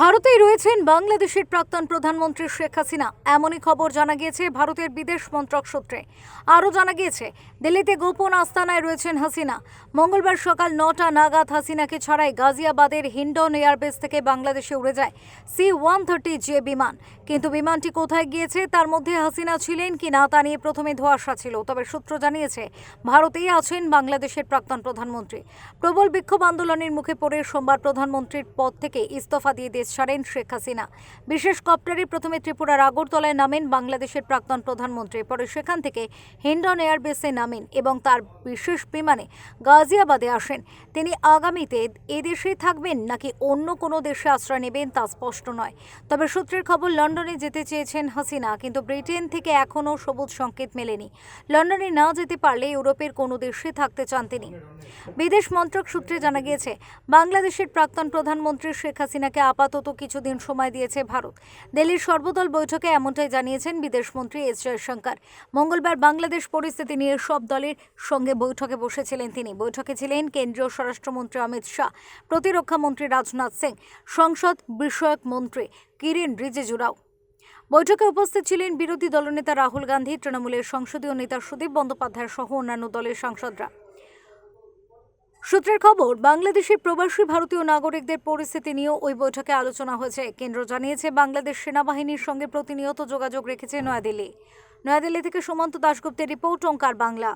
ভারতেই রয়েছেন বাংলাদেশের প্রাক্তন প্রধানমন্ত্রী শেখ হাসিনা। এমনই খবর জানা গিয়েছে ভারতের বিদেশ মন্ত্রক সূত্রে। আরও জানা গিয়েছে, দিল্লিতে গোপন আস্তানায় রয়েছেন হাসিনা। মঙ্গলবার সকাল নটা নাগাদ হাসিনাকে ছাড়াই গাজিয়াবাদের হিন্ডন এয়ারবেস থেকে বাংলাদেশে উড়ে যায় সি ওয়ান থার্টি জে বিমান। কিন্তু বিমানটি কোথায় গিয়েছে, তার মধ্যে হাসিনা ছিলেন কি না তা নিয়ে প্রথমে ধোঁয়াশা ছিল। তবে সূত্র জানিয়েছে, ভারতেই আছেন বাংলাদেশের প্রাক্তন প্রধানমন্ত্রী। প্রবল বিক্ষোভ আন্দোলনের মুখে পড়ে সোমবার প্রধানমন্ত্রীর পদ থেকে ইস্তফা দিয়ে দেশ ছাড়েন শেখ হাসিনা। বিশেষ কপ্টারে প্রথমে ত্রিপুরার আগরতলায় নামেন, বাংলাদেশের প্রাক্তন প্রধানমন্ত্রী। পরে সেখান থেকে হিন্ডন এয়ারবেসে নামেন এবং তার বিশেষ বিমানে গাজিয়াবাদে আসেন। তিনি আগামীতে এদেশে থাকবেন নাকি অন্য কোনো দেশে আশ্রয় নেবেন তা স্পষ্ট নয়। তবে সূত্রের খবর, লন্ডনে যেতে চেয়েছেন হাসিনা, কিন্তু ব্রিটেন থেকে এখনও সবুজ সংকেত মেলেনি। লন্ডনে না যেতে পারলে ইউরোপের কোনো দেশে থাকতে চান তিনি। বিদেশ মন্ত্রক সূত্রে জানা গিয়েছে, বাংলাদেশের প্রাক্তন প্রধানমন্ত্রী শেখ হাসিনাকে আপাতত কিছুদিন সময় দিয়েছে ভারত। দিল্লির সর্বদল বৈঠকে এমনটাই জানিয়েছেন বিদেশমন্ত্রী এস জয়শঙ্কর। মঙ্গলবার বাংলাদেশ পরিস্থিতি নিয়ে সব দলের সঙ্গে বৈঠকে বসেছিলেন তিনি। বৈঠকে ছিলেন কেন্দ্রীয় স্বরাষ্ট্রমন্ত্রী অমিত শাহ, প্রতিরক্ষা মন্ত্রী রাজনাথ সিং, সংসদ বিষয়ক মন্ত্রী কিরেন রিজিজুরাও। বৈঠকে উপস্থিত ছিলেন বিরোধী দলনেতা রাহুল গান্ধী, তৃণমূলের সংসদীয় নেতা সুদীপ বন্দ্যোপাধ্যায় সহ অন্যান্য দলের সাংসদরা। সূত্রের খবর, বাংলাদেশের প্রবাসী ভারতীয় নাগরিকদের পরিস্থিতি নিয়েও ওই বৈঠকে আলোচনা হয়েছে। কেন্দ্র জানিয়েছে, বাংলাদেশ সেনাবাহিনীর সঙ্গে প্রতিনিয়ত যোগাযোগ রেখেছে নয়াদিল্লি। নয়াদিল্লি থেকে সুমন্ত দাশগুপ্তের রিপোর্ট, ওঙ্কার বাংলা।